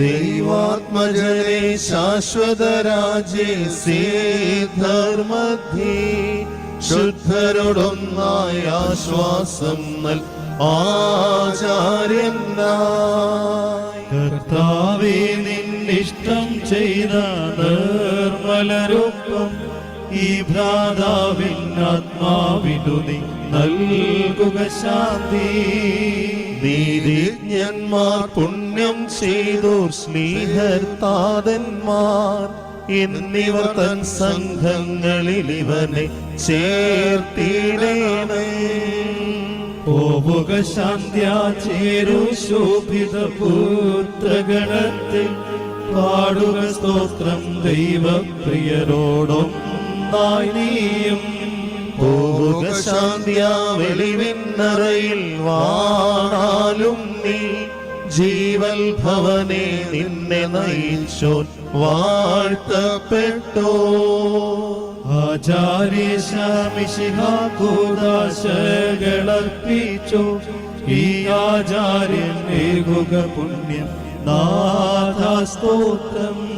ദൈവാത്മജനെ ശാശ്വത രാജേ സേധർമ്മധി. ശുദ്ധരോടൊന്നായ ആശ്വാസം നൽ കർത്താവേ നിന്നിഷ്ടം ചെയ്ത നിർമ്മലരൂപം ഈ ഭ്രാതാവിൻ ആത്മാവിനു നൽകുക ശാന്തി. നീതിജ്ഞന്മാർ പുണ്യം ചെയ്തോർ സ്നേഹർ എന്നിവർ തൻ സംഘങ്ങളിൽ ഇവനെ ചേർത്തിടണേ. പോവുക ശാന്ത്യാ ചേരു ശോഭിത പുത്രഗണത്തിൽ. പാടുക സ്തോത്രം ദൈവപ്രിയരോടും നീയും. പോവുക ശാന്തിയാ വെളിവിന്നറയിൽ വാണാലും നീ. ജീവൽ ഭവനെ നിന്നെ നയിച്ചോൻ വാഴ്ത്തപ്പെട്ടോ. ആചാര്യശാമിശിഹാകൂദാശകളർപ്പിച്ചു ഈ ആചാര്യൻ ഏകുക പുണ്യം. നാഥാസ്തോത്രം